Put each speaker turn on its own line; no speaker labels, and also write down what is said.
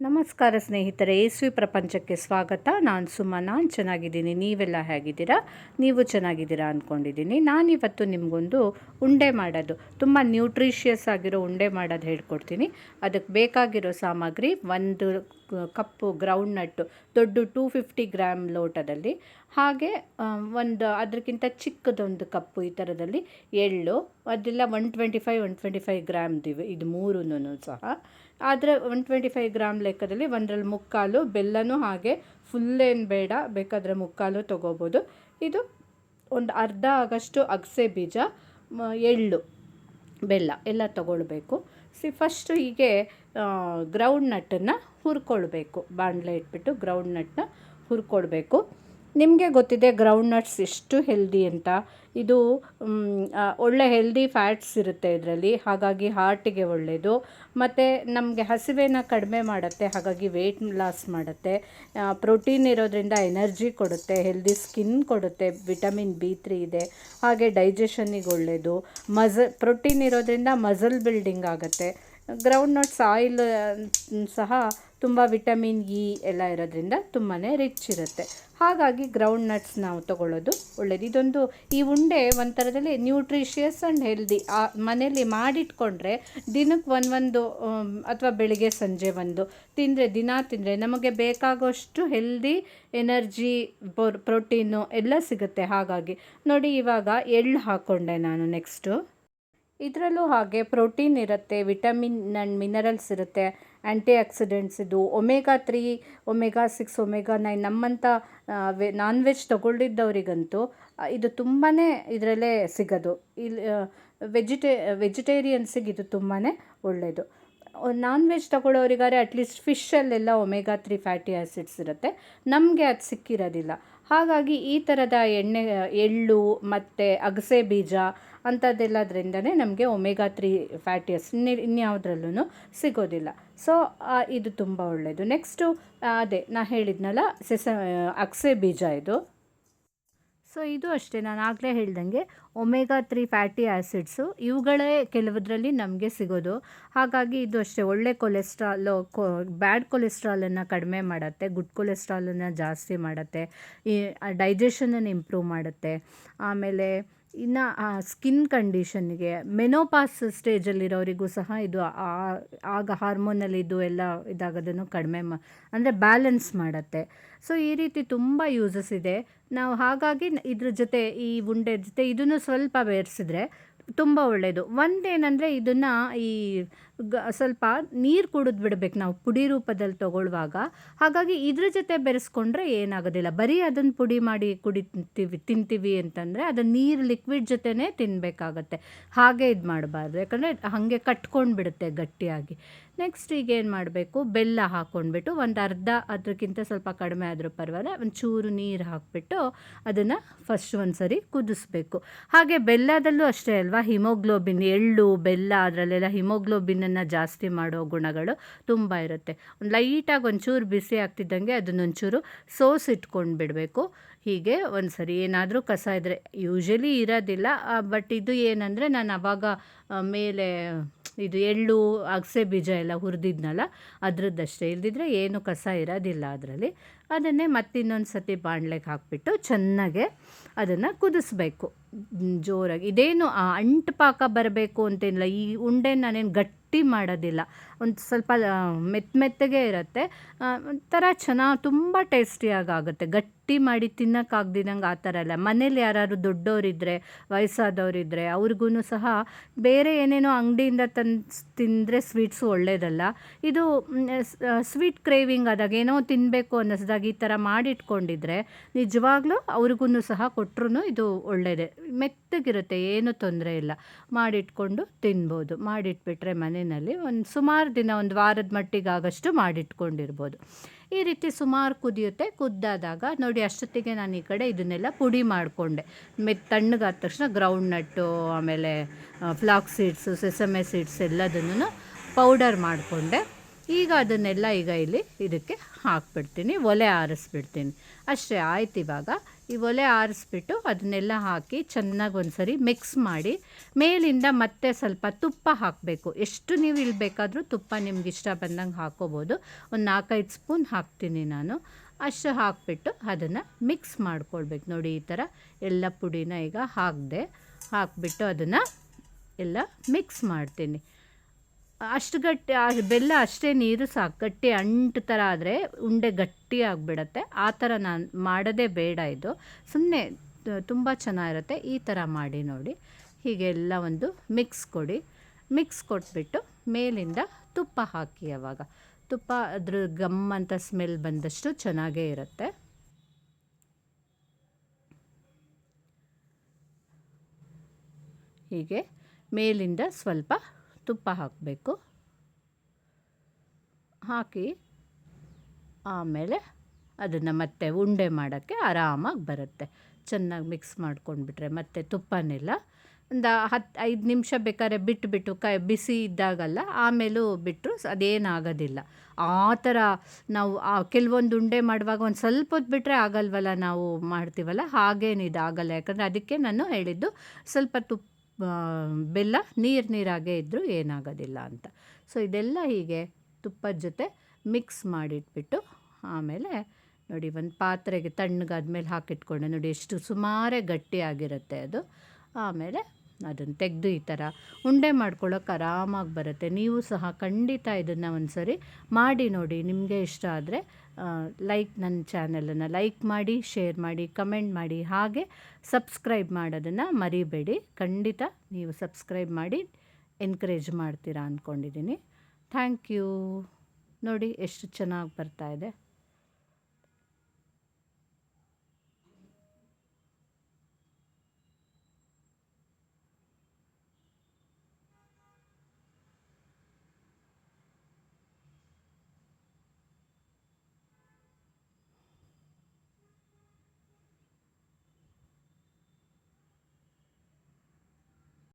ನಮಸ್ಕಾರ ಸ್ನೇಹಿತರೆ ಯೇಸುವಿ ಪ್ರಪಂಚಕ್ಕೆ ಸ್ವಾಗತ. ನಾನು ಸುಮ್ಮ ನಾನು ಚೆನ್ನಾಗಿದ್ದೀನಿ. ನೀವೆಲ್ಲ ಹೇಗಿದ್ದೀರಾ? ನೀವು ಚೆನ್ನಾಗಿದ್ದೀರಾ ಅಂದ್ಕೊಂಡಿದ್ದೀನಿ ನಾನಿವತ್ತು ನಿಮಗೊಂದು ಉಂಡೆ ಮಾಡೋದು. ತುಂಬ ನ್ಯೂಟ್ರಿಷಿಯಸ್ ಆಗಿರೋ ಉಂಡೆ ಮಾಡೋದು ಹೇಳ್ಕೊಡ್ತೀನಿ. ಅದಕ್ಕೆ ಬೇಕಾಗಿರೋ ಸಾಮಗ್ರಿ ಒಂದು ಕಪ್ಪು ಗ್ರೌಂಡ್ ನಟ್ಟು ದೊಡ್ಡ ಟೂ ಫಿಫ್ಟಿ ಗ್ರಾಮ್ ಲೋಟದಲ್ಲಿ. ಹಾಗೆ ಒಂದು ಅದಕ್ಕಿಂತ ಚಿಕ್ಕದೊಂದು ಕಪ್ಪು ಈ ಥರದಲ್ಲಿ ಎಳ್ಳು ಅದೆಲ್ಲ one twenty five one twenty five ಗ್ರಾಮ್ದಿವೆ ಇದು ಮೂರೂ ಸಹ. ಆದರೆ ಒನ್ ಟ್ವೆಂಟಿ ಫೈವ್ ಗ್ರಾಮ್ ಲೆಕ್ಕದಲ್ಲಿ ಒಂದರಲ್ಲಿ ಮುಕ್ಕಾಲು, ಬೆಲ್ಲನೂ ಹಾಗೆ ಫುಲ್ ಏನು ಬೇಡ, ಬೇಕಾದರೆ ಮುಕ್ಕಾಲು ತೊಗೋಬೋದು. ಇದು ಒಂದು ಅರ್ಧ ಆಗಷ್ಟು ಅಗಸೆ ಬೀಜ ಎಳ್ಳು, ಬೆಲ್ಲ ಎಲ್ಲ ತಗೊಳ್ಬೇಕು. ಸಿ ಫಸ್ಟು ಹೀಗೆ ಗ್ರೌಂಡ್ ನಟ್ಟನ್ನು ಹುರ್ಕೊಳ್ಬೇಕು. ಬಾಣಲೆ ಇಟ್ಬಿಟ್ಟು ಗ್ರೌಂಡ್ ನಟ್ನ ಹುರ್ಕೊಳ್ಬೇಕು. ನಿಮಗೆ ಗೊತ್ತಿದೆ ಗ್ರೌಂಡ್ ನಟ್ಸ್ ಎಷ್ಟು ಹೆಲ್ದಿ ಅಂತ. ಇದು ಒಳ್ಳೆ ಹೆಲ್ದಿ ಫ್ಯಾಟ್ಸ್ ಇರುತ್ತೆ ಇದರಲ್ಲಿ. ಹಾಗಾಗಿ ಹಾರ್ಟಿಗೆ ಒಳ್ಳೆಯದು ಮತ್ತು ನಮಗೆ ಹಸಿವೆನ ಕಡಿಮೆ ಮಾಡುತ್ತೆ, ಹಾಗಾಗಿ ವೆಯ್ಟ್ ಲಾಸ್ ಮಾಡುತ್ತೆ. ಪ್ರೋಟೀನ್ ಇರೋದ್ರಿಂದ ಎನರ್ಜಿ ಕೊಡುತ್ತೆ ಹೆಲ್ದಿ ಸ್ಕಿನ್ ಕೊಡುತ್ತೆ ವಿಟಮಿನ್ ಬಿ ತ್ರೀ ಇದೆ. ಹಾಗೆ ಡೈಜೆಷನಿಗೆ ಒಳ್ಳೆಯದು ಮಜ ಪ್ರೋಟೀನ್ ಇರೋದ್ರಿಂದ ಮಸಲ್ ಬಿಲ್ಡಿಂಗ್ ಆಗುತ್ತೆ. ಗ್ರೌಂಡ್ ನಟ್ಸ್ ಆಯಿಲ್ ಸಹ ತುಂಬ ವಿಟಮಿನ್ ಇ ಎಲ್ಲ ಇರೋದ್ರಿಂದ ತುಂಬಾ ರಿಚ್ ಇರುತ್ತೆ. ಹಾಗಾಗಿ ಗ್ರೌಂಡ್ ನಟ್ಸ್ ನಾವು ತಗೊಳ್ಳೋದು ಒಳ್ಳೆಯದು ಇದೊಂದು ಈ ಉಂಡೆ ಒಂಥರದಲ್ಲಿ ನ್ಯೂಟ್ರಿಷಿಯಸ್ ಆ್ಯಂಡ್ ಹೆಲ್ದಿ ಆ ಮನೇಲಿ ಮಾಡಿಟ್ಕೊಂಡ್ರೆ ದಿನಕ್ಕೆ ಒಂದೊಂದು ಅಥವಾ ಬೆಳಿಗ್ಗೆ ಸಂಜೆ ಒಂದು. ತಿಂದರೆ ದಿನ ತಿಂದರೆ ನಮಗೆ ಬೇಕಾಗೋಷ್ಟು ಹೆಲ್ದಿ ಎನರ್ಜಿ ಪ್ರೋಟೀನು ಎಲ್ಲ ಸಿಗುತ್ತೆ. ಹಾಗಾಗಿ ನೋಡಿ ಇವಾಗ ಎಳ್ಳು ಹಾಕ್ಕೊಂಡೆ ನಾನು ನೆಕ್ಸ್ಟು ಇದರಲ್ಲೂ ಹಾಗೆ ಪ್ರೋಟೀನ್ ಇರುತ್ತೆ, ವಿಟಮಿನ್ ಆ್ಯಂಡ್ ಮಿನರಲ್ಸ್ ಇರುತ್ತೆ ಆ್ಯಂಟಿ ಆಕ್ಸಿಡೆಂಟ್ಸ್ ಇದು. Omega three, omega six, omega nine ನಮ್ಮಂಥ ವೆ ನಾನ್ ವೆಜ್ ತಗೊಂಡಿದ್ದವರಿಗಂತೂ ಇದು ತುಂಬಾ ಇದರಲ್ಲೇ ಸಿಗೋದು. ಇಲ್ಲಿ ವೆಜಿಟೇ, ವೆಜಿಟೇರಿಯನ್ಸಿಗೆ ಇದು ತುಂಬಾ ಒಳ್ಳೆಯದು ನಾನ್ ವೆಜ್ ತಗೊಳ್ಳೋರಿಗಾದ್ರೆ ಅಟ್ಲೀಸ್ಟ್ ಫಿಶಲ್ಲೆಲ್ಲ ಒಮೆಗಾ ತ್ರೀ ಫ್ಯಾಟಿ ಆ್ಯಸಿಡ್ಸ್ ಇರುತ್ತೆ. ನಮಗೆ ಅದು ಸಿಕ್ಕಿರೋದಿಲ್ಲ. ಹಾಗಾಗಿ ಈ ಥರದ ಎಣ್ಣೆ, ಎಳ್ಳು ಮತ್ತು ಅಗಸೆ ಬೀಜ ಅಂಥದ್ದೆಲ್ಲದ್ರಿಂದನೇ ನಮಗೆ ಒಮೆಗಾ ತ್ರೀ ಫ್ಯಾಟಿ ಆಸಿಡ್ ಇನ್ಯಾವುದ್ರಲ್ಲೂ ಸಿಗೋದಿಲ್ಲ. ಸೊ ಇದು ತುಂಬ ಒಳ್ಳೆಯದು ನೆಕ್ಸ್ಟು, ಅದೇ, ನಾ ಹೇಳಿದ್ನಲ್ಲ, ಸೆಸ, ಅಗಸೆ ಬೀಜ ಇದು. ಸೊ ಇದು ಅಷ್ಟೇ. ನಾನು ಆಗಲೇ ಹೇಳ್ದಂಗೆ ಒಮೆಗಾ ತ್ರೀ ಫ್ಯಾಟಿ ಆ್ಯಸಿಡ್ಸು ಇವುಗಳೇ ಕೆಲವದರಲ್ಲಿ ನಮಗೆ ಸಿಗೋದು. ಹಾಗಾಗಿ ಇದು ಅಷ್ಟೇ. ಒಳ್ಳೆ ಕೊಲೆಸ್ಟ್ರಾಲು ಕೊ ಬ್ಯಾಡ್ ಕೊಲೆಸ್ಟ್ರಾಲನ್ನು ಕಡಿಮೆ ಮಾಡುತ್ತೆ ಗುಡ್ ಕೊಲೆಸ್ಟ್ರಾಲನ್ನು ಜಾಸ್ತಿ ಮಾಡುತ್ತೆ, ಈ ಡೈಜೆಷನನ್ನು ಇಂಪ್ರೂವ್ ಮಾಡುತ್ತೆ. ಆಮೇಲೆ ಇನ್ನು ಸ್ಕಿನ್ ಕಂಡೀಷನ್ಗೆ, ಮೆನೋಪಾಸ್ ಸ್ಟೇಜಲ್ಲಿರೋರಿಗೂ ಸಹ ಇದು, ಆ- ಆಗ ಹಾರ್ಮೋನಲ್ಲಿ ಇದು ಎಲ್ಲ ಇದಾಗೋದನ್ನು ಕಡಿಮೆ ಮಾ, ಅಂದರೆ ಬ್ಯಾಲೆನ್ಸ್ ಮಾಡುತ್ತೆ. ಸೊ, ಈ ರೀತಿ ತುಂಬ ಯೂಸಸ್ ಇದೆ. ನಾವು ಹಾಗಾಗಿ ಇದ್ರ ಜೊತೆ, ಈ ಉಂಡೆ ಜೊತೆ, ಇದನ್ನು ಸ್ವಲ್ಪ ಬೆರೆಸಿದ್ರೆ ತುಂಬ ಒಳ್ಳೆಯದು ಒಂದೇನೆಂದರೆ ಇದನ್ನು ಈ ಗ, ಸ್ವಲ್ಪ ನೀರು ಕುಡಿದು ಬಿಡ್ಬೇಕು ನಾವು ಪುಡಿ ರೂಪದಲ್ಲಿ ತಗೊಳ್ಳುವಾಗ ಹಾಗಾಗಿ ಇದ್ರ ಜೊತೆ ಬೆರೆಸ್ಕೊಂಡ್ರೆ ಏನಾಗೋದಿಲ್ಲ. ಬರೀ ಅದನ್ನು ಪುಡಿ ಮಾಡಿ ಕುಡಿತೀವಿ, ತಿಂತೀವಿ ಅಂತಂದರೆ ಅದನ್ನು ನೀರು ಲಿಕ್ವಿಡ್ ಜೊತೆನೇ ತಿನ್ನಬೇಕಾಗತ್ತೆ ಹಾಗೆ ಇದು ಮಾಡಬಾರ್ದು. ಯಾಕಂದರೆ ಹಾಗೆ ಕಟ್ಕೊಂಡು ಬಿಡುತ್ತೆ ಗಟ್ಟಿಯಾಗಿ. ನೆಕ್ಸ್ಟ್ ಈಗ ಏನು ಮಾಡಬೇಕು? ಬೆಲ್ಲ ಹಾಕ್ಕೊಂಡ್ಬಿಟ್ಟು ಒಂದು ಅರ್ಧ ಅದಕ್ಕಿಂತ ಸ್ವಲ್ಪ ಕಡಿಮೆ ಆದರೂ ಪರವಾಗಿಲ್ಲ, ಒಂದು ಚೂರು ನೀರು ಹಾಕಿಬಿಟ್ಟು ಅದನ್ನು ಫಸ್ಟ್ ಒಂದು ಸರಿ ಕುದಿಸ್ಬೇಕು. ಹಾಗೆ ಬೆಲ್ಲದಲ್ಲೂ ಅಷ್ಟೇ ಅಲ್ವಾ? ಹಿಮೋಗ್ಲೋಬಿನ್, ಎಳ್ಳು, ಬೆಲ್ಲ, ಅದರಲ್ಲೆಲ್ಲ ಹಿಮೋಗ್ಲೋಬಿನನ್ನು ಜಾಸ್ತಿ ಮಾಡೋ ಗುಣಗಳು ತುಂಬ ಇರುತ್ತೆ. ಒಂದು ಲೈಟಾಗಿ ಒಂಚೂರು ಬಿಸಿ ಆಗ್ತಿದ್ದಂಗೆ ಅದನ್ನೊಂಚೂರು ಸೋಸ್ ಇಟ್ಕೊಂಡು ಬಿಡಬೇಕು. ಹೀಗೆ ಒಂದು ಸರಿ ಏನಾದರೂ ಕಸ ಇದ್ದರೆ ಯೂಶಲಿ ಇರೋದಿಲ್ಲ ಬಟ್ ಇದು ಏನಂದರೆ ನಾನು ಅವಾಗ ಮೇಲೆ ಇದು ಎಳ್ಳು, ಅಗಸೆ ಬೀಜ ಎಲ್ಲ ಹುರಿದಿದ್ನಲ್ಲ, ಅದರದ್ದಷ್ಟೇ. ಇಲ್ದಿದ್ರೆ ಏನು ಕಸ ಇರೋದಿಲ್ಲ ಅದರಲ್ಲಿ. ಅದನ್ನೇ ಮತ್ತಿನ್ನೊಂದು ಸತಿ ಬಾಣಲೆಗೆ ಹಾಕಿಬಿಟ್ಟು ಚೆನ್ನಾಗೆ ಅದನ್ನು ಕುದಿಸ್ಬೇಕು. ಜೋರಾಗಿ. ಇದೇನು ಅಂಟು ಪಾಕ ಬರಬೇಕು ಅಂತೇನಿಲ್ಲ. ಈ ಉಂಡೆ ನಾನೇನು ಗಟ್ಟಿ ಮಾಡೋದಿಲ್ಲ. ಒಂದು ಸ್ವಲ್ಪ ಮೆತ್ತ ಮೆತ್ತಗೆ ಇರುತ್ತೆ. ಒಂಥರ ಚೆನ್ನಾಗಿ ತುಂಬ ಟೇಸ್ಟಿಯಾಗಿ ಆಗುತ್ತೆ ಗಟ್ಟಿ ಮಾಡಿ ತಿನ್ನೋಕ್ಕಾಗ್ದಿದಂಗೆ ಆ ಥರ ಅಲ್ಲ. ಮನೇಲಿ ಯಾರು ದೊಡ್ಡವರಿದ್ದರೆ ವಯಸ್ಸಾದವರಿದ್ದರೆ ಅವ್ರಿಗೂ ಸಹ ಬೇರೆ ಏನೇನೋ ಅಂಗಡಿಯಿಂದ ತಂದು ತಿಂದರೆ ಸ್ವೀಟ್ಸು ಒಳ್ಳೆಯದಲ್ಲ ಇದು ಸ್ವೀಟ್ ಕ್ರೇವಿಂಗ್ ಆದಾಗ ಏನೋ ತಿನ್ನಬೇಕು ಅನ್ನಿಸ್ದಾಗ ಈ ಥರ ಮಾಡಿಟ್ಕೊಂಡಿದ್ರೆ ನಿಜವಾಗ್ಲೂ ಅವ್ರಿಗೂ ಸಹ ಕೊಟ್ಟರು ಇದು ಒಳ್ಳೆಯದೇ ಮೆತ್ತಗಿರುತ್ತೆ, ಏನೂ ತೊಂದರೆ ಇಲ್ಲ. ಮಾಡಿಟ್ಕೊಂಡು ತಿನ್ಬೋದು. ಮಾಡಿಟ್ಬಿಟ್ರೆ ಮನೆಯಲ್ಲಿ ಒಂದು ಸುಮಾರು ದಿನ, ಒಂದು ವಾರದ ಮಟ್ಟಿಗೆ ಆಗಷ್ಟು ಮಾಡಿಟ್ಕೊಂಡಿರ್ಬೋದು. ಈ ರೀತಿ ಸುಮಾರು ಕುದಿಯುತ್ತೆ. ಕುದ್ದಾದಾಗ ನೋಡಿ ಅಷ್ಟೊತ್ತಿಗೆ ನಾನು ಈ ಕಡೆ ಇದನ್ನೆಲ್ಲ ಪುಡಿ ಮಾಡಿಕೊಂಡೆ. ಮೆತ್ ತಣ್ಣಗಾದ ತಕ್ಷಣ ಗ್ರೌಂಡ್ ನಟ್ಟು ಆಮೇಲೆ ಫ್ಲಾಕ್ ಸೀಡ್ಸು ಸೆಸಮೆ ಸೀಡ್ಸ್ ಎಲ್ಲದನ್ನು ಪೌಡರ್ ಮಾಡಿಕೊಂಡೆ. ಈಗ ಅದನ್ನೆಲ್ಲ ಈಗ ಇಲ್ಲಿ ಇದಕ್ಕೆ ಹಾಕ್ಬಿಡ್ತೀನಿ. ಒಲೆ ಆರಿಸ್ಬಿಡ್ತೀನಿ. ಅಷ್ಟೇ, ಆಯ್ತು ಇವಾಗ. ಈ ಒಲೆ ಆರಿಸ್ಬಿಟ್ಟು ಅದನ್ನೆಲ್ಲ ಹಾಕಿ ಚೆನ್ನಾಗಿ ಒಂದ್ಸರಿ ಮಿಕ್ಸ್ ಮಾಡಿ, ಮೇಲಿಂದ ಮತ್ತೆ ಸ್ವಲ್ಪ ತುಪ್ಪ ಹಾಕಬೇಕು. ಎಷ್ಟು ನೀವು ಇಲ್ಲಿ ಬೇಕಾದರೂ ತುಪ್ಪ ನಿಮ್ಗೆ ಇಷ್ಟ ಬಂದಂಗೆ ಹಾಕೋಬೋದು. ಒಂದು ನಾಲ್ಕೈದು ಸ್ಪೂನ್ ಹಾಕ್ತೀನಿ ನಾನು. ಅಷ್ಟು ಹಾಕಿಬಿಟ್ಟು ಅದನ್ನು ಮಿಕ್ಸ್ ಮಾಡ್ಕೊಳ್ಬೇಕು. ನೋಡಿ, ಈ ಥರ ಎಲ್ಲ ಪುಡಿನ ಈಗ ಹಾಕಿದೆ, ಹಾಕಿಬಿಟ್ಟು ಅದನ್ನು ಎಲ್ಲ ಮಿಕ್ಸ್ ಮಾಡ್ತೀನಿ. ಅಷ್ಟು ಗಟ್ಟಿ ಬೆಲ್ಲ ಅಷ್ಟೇ ನೀರು ಸಾಕು. ಗಟ್ಟಿ ಅಂಟು ಥರ ಆದರೆ ಉಂಡೆ ಗಟ್ಟಿ ಆಗಿಬಿಡತ್ತೆ. ಆ ಥರ ನಾನು ಮಾಡೋದೇ ಬೇಡ ಇದು. ಸುಮ್ಮನೆ ತುಂಬ ಚೆನ್ನಾಗಿರುತ್ತೆ. ಈ ಥರ ಮಾಡಿ ನೋಡಿ. ಹೀಗೆಲ್ಲ ಒಂದು ಮಿಕ್ಸ್ ಕೊಡಿ. ಮಿಕ್ಸ್ ಕೊಟ್ಬಿಟ್ಟು ಮೇಲಿಂದ ತುಪ್ಪ ಹಾಕಿ ಅವಾಗ. ತುಪ್ಪ ಅದ್ರ ಗಮ್ ಅಂತ ಸ್ಮೆಲ್ ಬಂದಷ್ಟು ಚೆನ್ನಾಗೇ ಇರುತ್ತೆ. ಹೀಗೆ ಮೇಲಿಂದ ಸ್ವಲ್ಪ ತುಪ್ಪ ಹಾಕಬೇಕು. ಹಾಕಿ ಆಮೇಲೆ ಅದನ್ನು ಮತ್ತೆ ಉಂಡೆ ಮಾಡೋಕ್ಕೆ ಆರಾಮಾಗಿ ಬರುತ್ತೆ. ಚೆನ್ನಾಗಿ ಮಿಕ್ಸ್ ಮಾಡ್ಕೊಂಡ್ಬಿಟ್ರೆ ಮತ್ತು ತುಪ್ಪನೆಲ್ಲ ಒಂದು ಹತ್ತು ಐದು ನಿಮಿಷ ಬೇಕಾದ್ರೆ ಬಿಟ್ಟುಬಿಟ್ಟು ಕೈ, ಬಿಸಿ ಇದ್ದಾಗಲ್ಲ ಆಮೇಲೂ ಬಿಟ್ಟರು ಅದೇನಾಗೋದಿಲ್ಲ. ಆ ಥರ ನಾವು ಕೆಲವೊಂದು ಉಂಡೆ ಮಾಡುವಾಗ ಒಂದು ಸ್ವಲ್ಪ ಹೊತ್ತು ಬಿಟ್ಟರೆ ಆಗಲ್ವಲ್ಲ ನಾವು ಮಾಡ್ತೀವಲ್ಲ ಹಾಗೇನಿದಾಗಲ್ಲ ಯಾಕಂದರೆ ಅದಕ್ಕೆ ನಾನು ಹೇಳಿದ್ದು ಸ್ವಲ್ಪ ತುಪ್ಪ ಬೆಲ್ಲ ನೀರು ನೀರಾಗೇ ಇದ್ದರೂ ಏನಾಗೋದಿಲ್ಲ ಅಂತ. ಸೊ ಇದೆಲ್ಲ ಹೀಗೆ ತುಪ್ಪದ ಜೊತೆ ಮಿಕ್ಸ್ ಮಾಡಿಟ್ಬಿಟ್ಟು ಆಮೇಲೆ ನೋಡಿ ಒಂದು ಪಾತ್ರೆಗೆ ತಣ್ಣಗಾದ್ಮೇಲೆ ಹಾಕಿಟ್ಕೊಂಡೆ. ನೋಡಿ ಎಷ್ಟು ಸುಮಾರೇ ಗಟ್ಟಿಯಾಗಿರುತ್ತೆ ಅದು. ಆಮೇಲೆ ಅದನ್ನು ತೆಗೆದು ಈ ಥರ ಉಂಡೆ ಮಾಡ್ಕೊಳ್ಳೋಕೆ ಆರಾಮಾಗಿ ಬರುತ್ತೆ. ನೀವು ಸಹ ಖಂಡಿತ ಇದನ್ನು ಒಂದು ಸರಿ ಮಾಡಿ ನೋಡಿ. ನಿಮಗೆ ಇಷ್ಟ ಆದರೆ ಲೈಕ್ ನನ್ನ ಚಾನಲನ್ನು ಲೈಕ್ ಮಾಡಿ ಶೇರ್ ಮಾಡಿ ಕಮೆಂಟ್ ಮಾಡಿ, ಹಾಗೆ ಸಬ್ಸ್ಕ್ರೈಬ್ ಮಾಡೋದನ್ನು ಮರಿಬೇಡಿ. ಖಂಡಿತ ನೀವು ಸಬ್ಸ್ಕ್ರೈಬ್ ಮಾಡಿ ಎನ್ಕರೇಜ್ ಮಾಡ್ತೀರಾ ಅಂದ್ಕೊಂಡಿದ್ದೀನಿ ಥ್ಯಾಂಕ್ ಯು ನೋಡಿ, ಎಷ್ಟು ಚೆನ್ನಾಗಿ ಬರ್ತಾಯಿದೆ